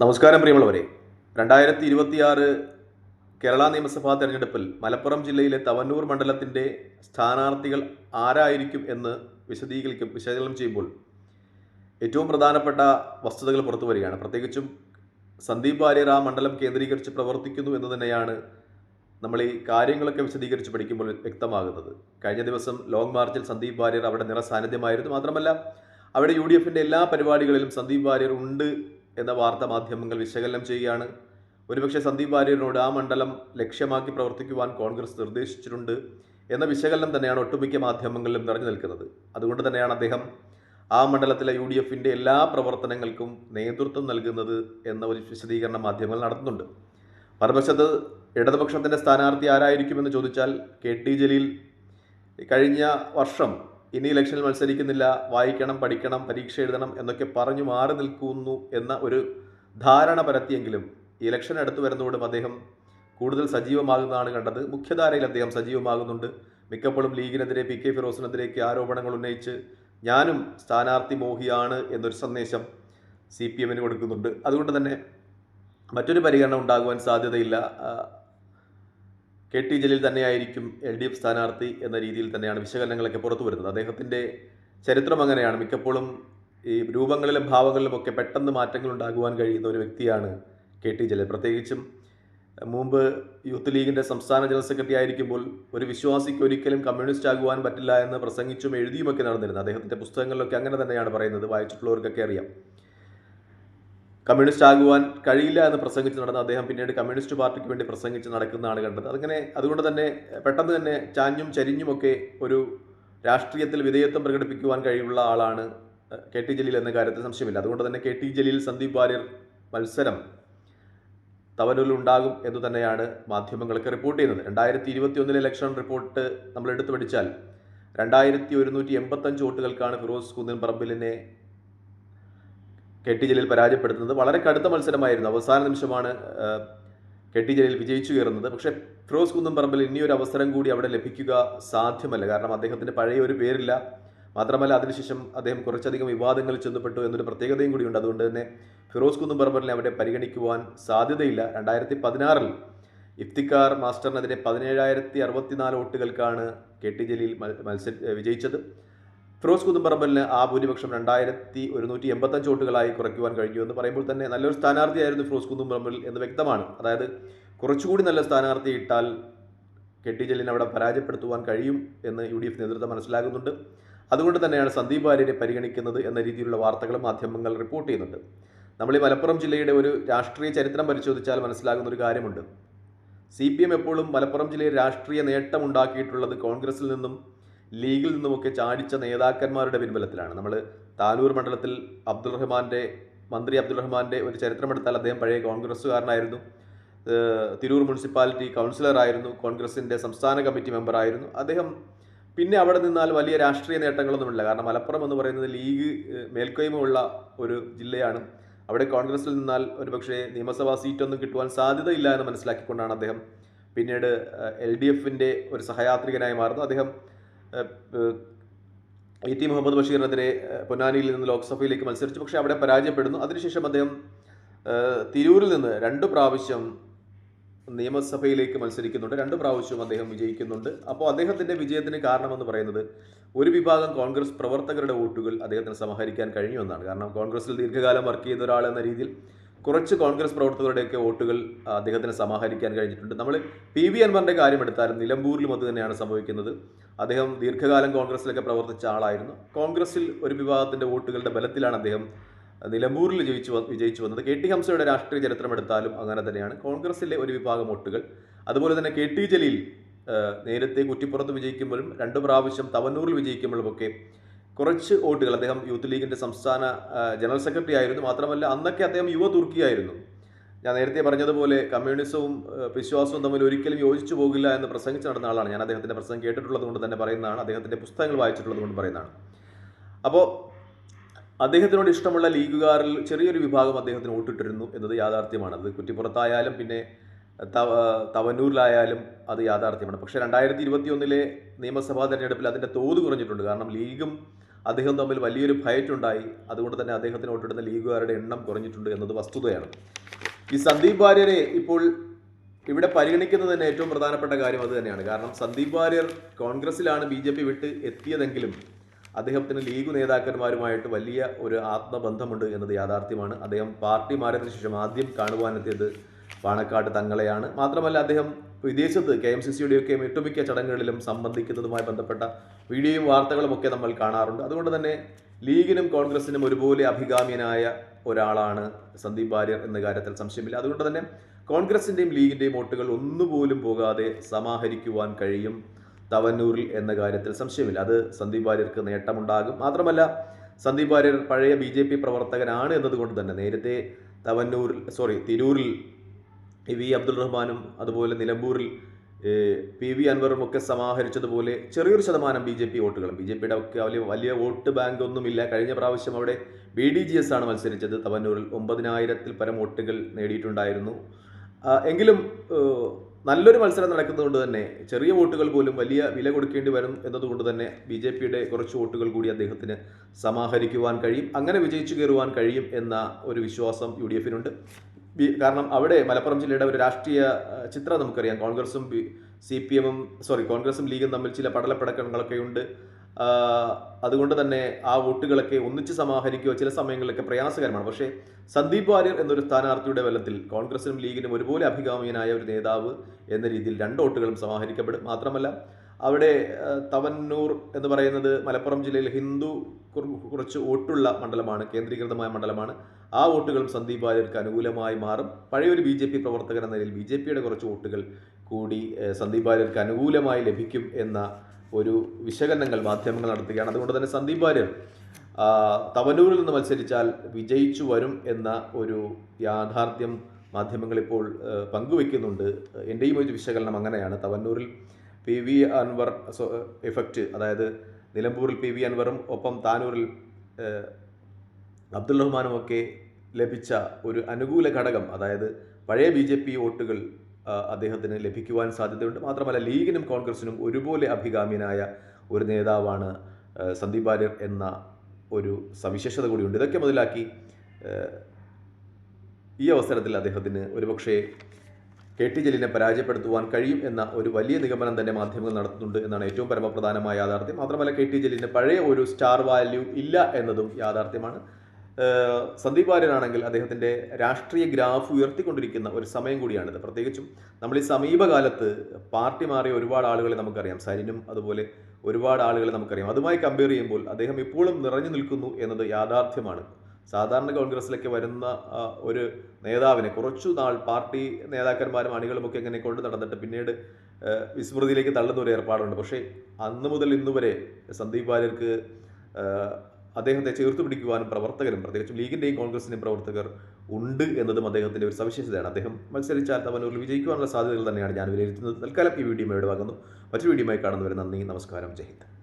നമസ്കാരം പ്രിയമുള്ളവരെ. രണ്ടായിരത്തി ഇരുപത്തിയാറ് കേരള നിയമസഭാ തെരഞ്ഞെടുപ്പിൽ മലപ്പുറം ജില്ലയിലെ തവന്നൂർ മണ്ഡലത്തിന്റെ സ്ഥാനാർത്ഥികൾ ആരായിരിക്കും എന്ന് വിശദീകരിക്കും വിശകലനം ചെയ്യുമ്പോൾ ഏറ്റവും പ്രധാനപ്പെട്ട വസ്തുതകൾ പുറത്തു വരികയാണ്. പ്രത്യേകിച്ചും സന്ദീപ് വാര്യർ ആ മണ്ഡലം കേന്ദ്രീകരിച്ച് പ്രവർത്തിക്കുന്നു എന്ന് തന്നെയാണ് നമ്മൾ ഈ കാര്യങ്ങളൊക്കെ വിശദീകരിച്ച് പഠിക്കുമ്പോൾ വ്യക്തമാകുന്നത്. കഴിഞ്ഞ ദിവസം ലോങ് മാർച്ചിൽ സന്ദീപ് വാര്യർ അവിടെ നിറ സാന്നിധ്യമായിരുന്നു മാത്രമല്ല അവിടെ യു ഡി എഫിന്റെ എല്ലാ പരിപാടികളിലും സന്ദീപ് വാര്യർ ഉണ്ട് എന്ന വാർത്താ മാധ്യമങ്ങൾ വിശകലനം ചെയ്യുകയാണ്. ഒരുപക്ഷെ സന്ദീപ് വാര്യരിനോട് ആ മണ്ഡലം ലക്ഷ്യമാക്കി പ്രവർത്തിക്കുവാൻ കോൺഗ്രസ് നിർദ്ദേശിച്ചിട്ടുണ്ട് എന്ന വിശകലനം തന്നെയാണ് ഒട്ടുമിക്ക മാധ്യമങ്ങളിലും നിറഞ്ഞു നിൽക്കുന്നത്. അതുകൊണ്ട് തന്നെയാണ് അദ്ദേഹം ആ മണ്ഡലത്തിലെ യു ഡി എഫിന്റെ എല്ലാ പ്രവർത്തനങ്ങൾക്കും നേതൃത്വം നൽകുന്നത് എന്ന ഒരു വിശദീകരണം മാധ്യമങ്ങൾ നടത്തുന്നുണ്ട്. മറുവശത്ത് ഇടതുപക്ഷത്തിന്റെ സ്ഥാനാർത്ഥി ആരായിരിക്കുമെന്ന് ചോദിച്ചാൽ കെ ടി ജലീൽ കഴിഞ്ഞ വർഷം ഇനി ഇലക്ഷനിൽ മത്സരിക്കുന്നില്ല. വായിക്കണം പഠിക്കണം പരീക്ഷ എഴുതണം എന്നൊക്കെ പറഞ്ഞു മാറി നിൽക്കുന്നു എന്ന ഒരു ധാരണ പരത്തിയെങ്കിലും ഇലക്ഷൻ അടുത്തു വരുന്നതോടും അദ്ദേഹം കൂടുതൽ സജീവമാകുന്നതാണ് കണ്ടത്. മുഖ്യധാരയിൽ അദ്ദേഹം സജീവമാകുന്നുണ്ട്. മിക്കപ്പോഴും ലീഗിനെതിരെ പി കെ ഫിറോസിനെതിരേക്ക് ആരോപണങ്ങൾ ഉന്നയിച്ച് ഞാനും സ്ഥാനാർത്ഥി മോഹിയാണ് എന്നൊരു സന്ദേശം സി പി എമ്മിന് കൊടുക്കുന്നുണ്ട്. അതുകൊണ്ട് തന്നെ മറ്റൊരു പരിഗണന ഉണ്ടാകുവാൻ സാധ്യതയില്ല. കെ ടി ജലീൽ തന്നെയായിരിക്കും എൽ ഡി എഫ് സ്ഥാനാർത്ഥി എന്ന രീതിയിൽ തന്നെയാണ് വിശകലനങ്ങളൊക്കെ പുറത്തു വരുന്നത്. അദ്ദേഹത്തിന്റെ ചരിത്രം അങ്ങനെയാണ്. മിക്കപ്പോഴും ഈ രൂപങ്ങളിലും ഭാവങ്ങളിലും ഒക്കെ പെട്ടെന്ന് മാറ്റങ്ങൾ ഉണ്ടാകുവാൻ കഴിയുന്ന ഒരു വ്യക്തിയാണ് കെ ടി ജലീൽ. പ്രത്യേകിച്ചും മുമ്പ് യൂത്ത് ലീഗിന്റെ സംസ്ഥാന ജനറൽ സെക്രട്ടറി ആയിരിക്കുമ്പോൾ ഒരു വിശ്വാസിക്ക് ഒരിക്കലും കമ്മ്യൂണിസ്റ്റ് ആകുവാൻ പറ്റില്ല എന്ന് പ്രസംഗിച്ചും എഴുതിയുമൊക്കെ നടന്നിരുന്നു അദ്ദേഹത്തിന്റെ പുസ്തകങ്ങളിലൊക്കെ അങ്ങനെ തന്നെയാണ് പറയുന്നത്. വായിച്ചിട്ടുള്ളവർക്കൊക്കെ അറിയാം. കമ്മ്യൂണിസ്റ്റ് ആകുവാൻ കഴിയില്ല എന്ന് പ്രസംഗിച്ച് നടന്ന അദ്ദേഹം പിന്നീട് കമ്മ്യൂണിസ്റ്റ് പാർട്ടിക്ക് വേണ്ടി പ്രസംഗിച്ച് നടക്കുന്നതാണ് കണ്ടത്. അതങ്ങനെ അതുകൊണ്ട് തന്നെ പെട്ടെന്ന് തന്നെ ചാഞ്ഞും ചരിഞ്ഞുമൊക്കെ ഒരു രാഷ്ട്രീയത്തിൽ വിധേയത്വം പ്രകടിപ്പിക്കുവാൻ കഴിവുള്ള ആളാണ് കെ ടി ജലീൽ എന്ന കാര്യത്തിൽ സംശയമില്ല. അതുകൊണ്ട് തന്നെ കെ ടി ജലീൽ സന്ദീപ് വാര്യർ മത്സരം തവനൂരിൽ ഉണ്ടാകും എന്ന് തന്നെയാണ് മാധ്യമങ്ങളൊക്കെ റിപ്പോർട്ട് ചെയ്യുന്നത്. രണ്ടായിരത്തി ഇരുപത്തി ഒന്നിലെ ഇലക്ഷൻ റിപ്പോർട്ട് നമ്മൾ എടുത്തു പഠിച്ചാൽ രണ്ടായിരത്തി ഒരുന്നൂറ്റി എൺപത്തഞ്ച് വോട്ടുകൾക്കാണ് ഫിറോസ് കുന്നിൻ പറമ്പിലിനെ കെ ടി ജലീൽ പരാജയപ്പെടുത്തുന്നത്. വളരെ കടുത്ത മത്സരമായിരുന്നു. അവസാന നിമിഷമാണ് കെ ടി ജലീൽ വിജയിച്ചു കയറുന്നത് പക്ഷേ ഫിറോസ് കുന്നും പറമ്പിൽ ഇനിയൊരു അവസരം കൂടി അവിടെ ലഭിക്കുക സാധ്യമല്ല. കാരണം അദ്ദേഹത്തിന്റെ പഴയ ഒരു പേരില്ല. മാത്രമല്ല അതിനുശേഷം അദ്ദേഹം കുറച്ചധികം വിവാദങ്ങളിൽ ചെന്നപ്പെട്ടു എന്നൊരു പ്രത്യേകതയും കൂടിയുണ്ട് അതുകൊണ്ട് തന്നെ ഫിറോസ് കുന്നും പറമ്പലിനെ അവിടെ പരിഗണിക്കുവാൻ സാധ്യതയില്ല. രണ്ടായിരത്തി പതിനാറിൽ ഇഫ്തിക്കാർ മാസ്റ്ററിനെതിരെ പതിനേഴായിരത്തി അറുപത്തിനാല് വോട്ടുകൾക്കാണ് കെ ടി ജലീൽ മത്സര വിജയിച്ചത്. ഫിറോസ് കുന്നുംപറമ്പലിന് ആ ഭൂരിപക്ഷം രണ്ടായിരത്തി ഒരുന്നൂറ്റി എൺപത്തഞ്ച് വോട്ടുകളായി കുറയ്ക്കുവാൻ കഴിഞ്ഞു എന്ന് പറയുമ്പോൾ തന്നെ നല്ലൊരു സ്ഥാനാർത്ഥിയായിരുന്നു ഫിറോസ് കുന്നുംപറമ്പൽ എന്ന് വ്യക്തമാണ്. അതായത് കുറച്ചുകൂടി നല്ല സ്ഥാനാർത്ഥി ഇട്ടാൽ കെ ടി ജലീലിനെ അവിടെ പരാജയപ്പെടുത്തുവാൻ കഴിയും എന്ന് യു ഡി എഫ് നേതൃത്വം മനസ്സിലാകുന്നുണ്ട് അതുകൊണ്ട് തന്നെയാണ് സന്ദീപ് വാര്യരെ പരിഗണിക്കുന്നത് എന്ന രീതിയിലുള്ള വാർത്തകൾ മാധ്യമങ്ങൾ റിപ്പോർട്ട് ചെയ്യുന്നുണ്ട്. നമ്മൾ ഈ മലപ്പുറം ജില്ലയുടെ ഒരു രാഷ്ട്രീയ ചരിത്രം പരിശോധിച്ചാൽ മനസ്സിലാകുന്ന ഒരു കാര്യമുണ്ട്. സി പി എം എപ്പോഴും മലപ്പുറം ജില്ലയിൽ രാഷ്ട്രീയ നേട്ടം ഉണ്ടാക്കിയിട്ടുള്ളത് കോൺഗ്രസിൽ നിന്നും ലീഗിൽ നിന്നുമൊക്കെ ചാടിച്ച നേതാക്കന്മാരുടെ പിൻബലത്തിലാണ്. നമ്മൾ താനൂർ മണ്ഡലത്തിൽ അബ്ദുൾ റഹ്മാന്റെ മന്ത്രി അബ്ദുൾ റഹ്മാന്റെ ഒരു ചരിത്രമെടുത്താൽ അദ്ദേഹം പഴയ കോൺഗ്രസ്സുകാരനായിരുന്നു. തിരൂർ മുനിസിപ്പാലിറ്റി കൗൺസിലറായിരുന്നു. കോൺഗ്രസിന്റെ സംസ്ഥാന കമ്മിറ്റി മെമ്പറായിരുന്നു. അദ്ദേഹം പിന്നെ അവിടെ നിന്നാൽ വലിയ രാഷ്ട്രീയ നേട്ടങ്ങളൊന്നുമില്ല. കാരണം മലപ്പുറം എന്ന് പറയുന്നത് ലീഗ് മേൽക്കോയ്മയുള്ള ഒരു ജില്ലയാണ്. അവിടെ കോൺഗ്രസിൽ നിന്നാൽ ഒരുപക്ഷെ നിയമസഭാ സീറ്റൊന്നും കിട്ടുവാൻ സാധ്യതയില്ല എന്ന് മനസ്സിലാക്കിക്കൊണ്ടാണ് അദ്ദേഹം പിന്നീട് എൽ ഡി എഫിന്റെ ഒരു സഹയാത്രികനായി മാറുന്നത്. അദ്ദേഹം ഇ ടി മുഹമ്മദ് ബഷീറിനെതിരെ പൊന്നാനിയിൽ നിന്ന് ലോക്സഭയിലേക്ക് മത്സരിച്ചു. പക്ഷേ അവിടെ പരാജയപ്പെടുന്നു. അതിനുശേഷം അദ്ദേഹം തിരൂരിൽ നിന്ന് രണ്ട് പ്രാവശ്യം നിയമസഭയിലേക്ക് മത്സരിക്കുന്നുണ്ട്. രണ്ട് പ്രാവശ്യവും അദ്ദേഹം വിജയിക്കുന്നുണ്ട്. അപ്പോൾ അദ്ദേഹത്തിന്റെ വിജയത്തിന് കാരണമെന്ന് പറയുന്നത് ഒരു വിഭാഗം കോൺഗ്രസ് പ്രവർത്തകരുടെ വോട്ടുകൾ അദ്ദേഹത്തിന് സമാഹരിക്കാൻ കഴിഞ്ഞു എന്നാണ്. കാരണം കോൺഗ്രസിൽ ദീർഘകാലം വർക്ക് ചെയ്ത ഒരാൾ എന്ന രീതിയിൽ കുറച്ച് കോൺഗ്രസ് പ്രവർത്തകരുടെയൊക്കെ വോട്ടുകൾ അദ്ദേഹത്തിന് സമാഹരിക്കാൻ കഴിഞ്ഞിട്ടുണ്ട്. നമ്മൾ പി വി അൻവറിന്റെ കാര്യം എടുത്താലും നിലമ്പൂരിലും അത് തന്നെയാണ് സംഭവിക്കുന്നത്. അദ്ദേഹം ദീർഘകാലം കോൺഗ്രസിലൊക്കെ പ്രവർത്തിച്ച ആളായിരുന്നു. കോൺഗ്രസിൽ ഒരു വിഭാഗത്തിന്റെ വോട്ടുകളുടെ ബലത്തിലാണ് അദ്ദേഹം നിലമ്പൂരിൽ ജയിച്ചു വിജയിച്ചു വന്നത്. കെ ടി ഹംസയുടെ രാഷ്ട്രീയ ചരിത്രം എടുത്താലും അങ്ങനെ തന്നെയാണ്. കോൺഗ്രസിലെ ഒരു വിഭാഗം വോട്ടുകൾ. അതുപോലെ തന്നെ കെ ടി ജലീൽ നേരത്തെ കുറ്റിപ്പുറത്ത് വിജയിക്കുമ്പോഴും രണ്ട് പ്രാവശ്യം തവന്നൂരിൽ വിജയിക്കുമ്പോഴുമൊക്കെ കുറച്ച് വോട്ടുകൾ അദ്ദേഹം യൂത്ത് ലീഗിന്റെ സംസ്ഥാന ജനറൽ സെക്രട്ടറി ആയിരുന്നു. മാത്രമല്ല അന്നൊക്കെ അദ്ദേഹം യുവ തുർക്കിയായിരുന്നു. ഞാൻ നേരത്തെ പറഞ്ഞതുപോലെ കമ്മ്യൂണിസവും വിശ്വാസവും തമ്മിൽ ഒരിക്കലും യോജിച്ചു പോകില്ല എന്ന് പ്രസംഗിച്ച് നടന്ന ആളാണ്. ഞാൻ അദ്ദേഹത്തിന്റെ പ്രസംഗം കേട്ടിട്ടുള്ളത് കൊണ്ട് തന്നെ പറയുന്നതാണ്. അദ്ദേഹത്തിന്റെ പുസ്തകങ്ങൾ വായിച്ചിട്ടുള്ളത് കൊണ്ട് പറയുന്നതാണ്. അപ്പോൾ അദ്ദേഹത്തിനോട് ഇഷ്ടമുള്ള ലീഗുകാരിൽ ചെറിയൊരു വിഭാഗം അദ്ദേഹത്തിന് വോട്ടിട്ടിരുന്നു എന്നത് യാഥാർത്ഥ്യമാണ്. അത് കുറ്റിപ്പുറത്തായാലും പിന്നെ തവ തവന്നൂരിലായാലും അത് യാഥാർത്ഥ്യമാണ്. പക്ഷേ രണ്ടായിരത്തി ഇരുപത്തി ഒന്നിലെ നിയമസഭാ തെരഞ്ഞെടുപ്പിൽ അതിന്റെ തോത് കുറഞ്ഞിട്ടുണ്ട്. കാരണം ലീഗും അദ്ദേഹം തമ്മിൽ വലിയൊരു ഭയറ്റുണ്ടായി. അതുകൊണ്ട് തന്നെ അദ്ദേഹത്തിന് വോട്ടിടുന്ന ലീഗുകാരുടെ എണ്ണം കുറഞ്ഞിട്ടുണ്ട് എന്നത് വസ്തുതയാണ്. ഈ സന്ദീപ് വാര്യരെ ഇപ്പോൾ ഇവിടെ പരിഗണിക്കുന്നത് തന്നെ ഏറ്റവും പ്രധാനപ്പെട്ട കാര്യം അത് തന്നെയാണ്. കാരണം സന്ദീപ് വാര്യർ കോൺഗ്രസിലാണ് ബി ജെ പി വിട്ട് എത്തിയതെങ്കിലും അദ്ദേഹത്തിന് ലീഗ് നേതാക്കന്മാരുമായിട്ട് വലിയ ഒരു ആത്മബന്ധമുണ്ട് എന്നത് യാഥാർത്ഥ്യമാണ്. അദ്ദേഹം പാർട്ടി മാറിയതിനു ശേഷം ആദ്യം കാണുവാനെത്തിയത് പാണക്കാട് തങ്ങളെയാണ്. മാത്രമല്ല അദ്ദേഹം വിദേശത്ത് കെ എം സി സിയുടെയൊക്കെ ഒട്ടുമിക്ക ചടങ്ങുകളിലും സംബന്ധിക്കുന്നതുമായി ബന്ധപ്പെട്ട വീഡിയോയും വാർത്തകളും ഒക്കെ നമ്മൾ കാണാറുണ്ട്. അതുകൊണ്ട് തന്നെ ലീഗിനും കോൺഗ്രസിനും ഒരുപോലെ അഭികാമ്യനായ ഒരാളാണ് സന്ദീപ് വാര്യർ എന്ന കാര്യത്തിൽ സംശയമില്ല. അതുകൊണ്ട് തന്നെ കോൺഗ്രസിന്റെയും ലീഗിന്റെയും വോട്ടുകൾ ഒന്നുപോലും പോകാതെ സമാഹരിക്കുവാൻ കഴിയും തവന്നൂരിൽ എന്ന കാര്യത്തിൽ സംശയമില്ല. അത് സന്ദീപ് വാര്യർക്ക് നേട്ടമുണ്ടാകും. മാത്രമല്ല സന്ദീപ് വാര്യർ പഴയ ബി പ്രവർത്തകനാണ് എന്നതുകൊണ്ട് തന്നെ നേരത്തെ തവന്നൂരിൽ സോറി തിരൂരിൽ വി അബ്ദുൾ റഹ്മാനും അതുപോലെ നിലമ്പൂരിൽ പി വി അൻവറും ഒക്കെ സമാഹരിച്ചതുപോലെ ചെറിയൊരു ശതമാനം ബി ജെ പി വോട്ടുകളും. ബി ജെ പിയുടെ ഒക്കെ വലിയ വലിയ വോട്ട് ബാങ്ക് ഒന്നുമില്ല. കഴിഞ്ഞ പ്രാവശ്യം അവിടെ ബി ഡി ജി എസ് ആണ് മത്സരിച്ചത്. തവന്നൂരിൽ ഒമ്പതിനായിരത്തിൽ പരം വോട്ടുകൾ നേടിയിട്ടുണ്ടായിരുന്നു. എങ്കിലും നല്ലൊരു മത്സരം നടക്കുന്നതുകൊണ്ട് തന്നെ ചെറിയ വോട്ടുകൾ പോലും വലിയ വില കൊടുക്കേണ്ടി വരും എന്നതുകൊണ്ട് തന്നെ ബി ജെ പിയുടെ കുറച്ച് വോട്ടുകൾ കൂടി അദ്ദേഹത്തിന് സമാഹരിക്കുവാൻ കഴിയും. അങ്ങനെ വിജയിച്ചു കയറുവാൻ കഴിയും എന്ന ഒരു വിശ്വാസം യു ഡി എഫിനുണ്ട്. കാരണം അവിടെ മലപ്പുറം ജില്ലയുടെ ഒരു രാഷ്ട്രീയ ചിത്രം നമുക്കറിയാം. കോൺഗ്രസും സി പി എമ്മും സോറി കോൺഗ്രസും ലീഗും തമ്മിൽ ചില പടലപ്പിടക്കങ്ങളൊക്കെ ഉണ്ട്. അതുകൊണ്ട് തന്നെ ആ വോട്ടുകളൊക്കെ ഒന്നിച്ച് സമാഹരിക്കുക ചില സമയങ്ങളിലൊക്കെ പ്രയാസകരമാണ്. പക്ഷേ സന്ദീപ് വാര്യർ എന്നൊരു സ്ഥാനാർത്ഥിയുടെ ബലത്തിൽ കോൺഗ്രസിനും ലീഗിനും ഒരുപോലെ അഭികാമ്യനായ ഒരു നേതാവ് എന്ന രീതിയിൽ രണ്ട് വോട്ടുകളും സമാഹരിക്കപ്പെടും. മാത്രമല്ല അവിടെ തവന്നൂർ എന്ന് പറയുന്നത് മലപ്പുറം ജില്ലയിൽ ഹിന്ദു കുറ- കുറച്ച് വോട്ടുള്ള മണ്ഡലമാണ് കേന്ദ്രീകൃതമായ മണ്ഡലമാണ്. ആ വോട്ടുകളും സന്ദീപ് വാര്യർക്ക് അനുകൂലമായി മാറും. പഴയൊരു ബി ജെ പി പ്രവർത്തകൻ എന്ന നിലയിൽ ബി ജെ പിയുടെ കുറച്ച് വോട്ടുകൾ കൂടി സന്ദീപ് വാര്യർക്ക് അനുകൂലമായി ലഭിക്കും എന്ന ഒരു വിശകലനങ്ങൾ മാധ്യമങ്ങൾ നടത്തുകയാണ്. അതുകൊണ്ട് തന്നെ സന്ദീപ് വാര്യർ തവനൂരിൽ നിന്ന് മത്സരിച്ചാൽ വിജയിച്ചു വരും എന്ന ഒരു യാഥാർത്ഥ്യം മാധ്യമങ്ങൾ ഇപ്പോൾ പങ്കുവെക്കുന്നുണ്ട്. എന്റെയും ഒരു വിശകലനം അങ്ങനെയാണ്. തവന്നൂരിൽ പി വി അൻവർ എഫക്റ്റ് അതായത് നിലമ്പൂരിൽ പി വി അൻവറും ഒപ്പം താനൂരിൽ അബ്ദുൾ റഹ്മാനും ഒക്കെ ലഭിച്ച ഒരു അനുകൂല ഘടകം അതായത് പഴയ ബി ജെ പി വോട്ടുകൾ അദ്ദേഹത്തിന് ലഭിക്കുവാൻ സാധ്യതയുണ്ട്. മാത്രമല്ല ലീഗിനും കോൺഗ്രസിനും ഒരുപോലെ അഭികാമ്യനായ ഒരു നേതാവാണ് സന്ദീപ് വാര്യർ എന്ന ഒരു സവിശേഷത കൂടിയുണ്ട്. ഇതൊക്കെ മുതലാക്കി ഈ അവസരത്തിൽ അദ്ദേഹത്തിന് ഒരുപക്ഷെ കെ ടി ജലീലിനെ പരാജയപ്പെടുത്തുവാൻ കഴിയും എന്ന ഒരു വലിയ നിഗമനം തന്നെ മാധ്യമങ്ങൾ നടത്തുന്നുണ്ട് എന്നാണ് ഏറ്റവും പരമപ്രധാനമായ യാഥാർത്ഥ്യം. മാത്രമല്ല കെ ടി ജലീലിന് പഴയ ഒരു സ്റ്റാർ വാല്യൂ ഇല്ല എന്നതും യാഥാർത്ഥ്യമാണ്. സന്ദീപ് വാര്യനാണെങ്കിൽ അദ്ദേഹത്തിന്റെ രാഷ്ട്രീയ ഗ്രാഫ് ഉയർത്തിക്കൊണ്ടിരിക്കുന്ന ഒരു സമയം കൂടിയാണിത്. പ്രത്യേകിച്ചും നമ്മൾ ഈ സമീപകാലത്ത് പാർട്ടി മാറിയ ഒരുപാട് ആളുകളെ നമുക്കറിയാം. സരിനും അതുപോലെ ഒരുപാട് ആളുകളെ നമുക്കറിയാം. അതുമായി കമ്പയർ ചെയ്യുമ്പോൾ അദ്ദേഹം ഇപ്പോഴും നിറഞ്ഞു നിൽക്കുന്നു എന്നത് യാഥാർത്ഥ്യമാണ്. സാധാരണ കോൺഗ്രസിലൊക്കെ വരുന്ന ഒരു നേതാവിനെ കുറച്ചു നാൾ പാർട്ടി നേതാക്കന്മാരും അണികളും ഒക്കെ ഇങ്ങനെ കൊണ്ട് നടന്നിട്ട് പിന്നീട് വിസ്മൃതിയിലേക്ക് തള്ളുന്ന ഒരു ഏർപ്പാടുണ്ട്. പക്ഷേ അന്ന് മുതൽ ഇന്ന് വരെ സന്ദീപ് വാര്യർക്ക് അദ്ദേഹത്തെ ചേർത്ത് പിടിക്കുവാനും പ്രവർത്തകരും പ്രത്യേകിച്ചും ലീഗിന്റെയും കോൺഗ്രസിന്റെയും പ്രവർത്തകർ ഉണ്ട് എന്നതും അദ്ദേഹത്തിന്റെ ഒരു സവിശേഷതയാണ്. അദ്ദേഹം മത്സരിച്ചാൽ തവനൂരിൽ വിജയിക്കുവാനുള്ള സാധ്യതകൾ തന്നെയാണ് ഞാൻ വിലയിരുത്തുന്നത്. തൽക്കാലം ഈ വീഡിയോ ഇവിടെ വാങ്ങുന്നു മറ്റൊരു വീഡിയോയുമായി കാണുന്നവരെ നന്ദി നമസ്കാരം ജയ് ഹിന്ദ്.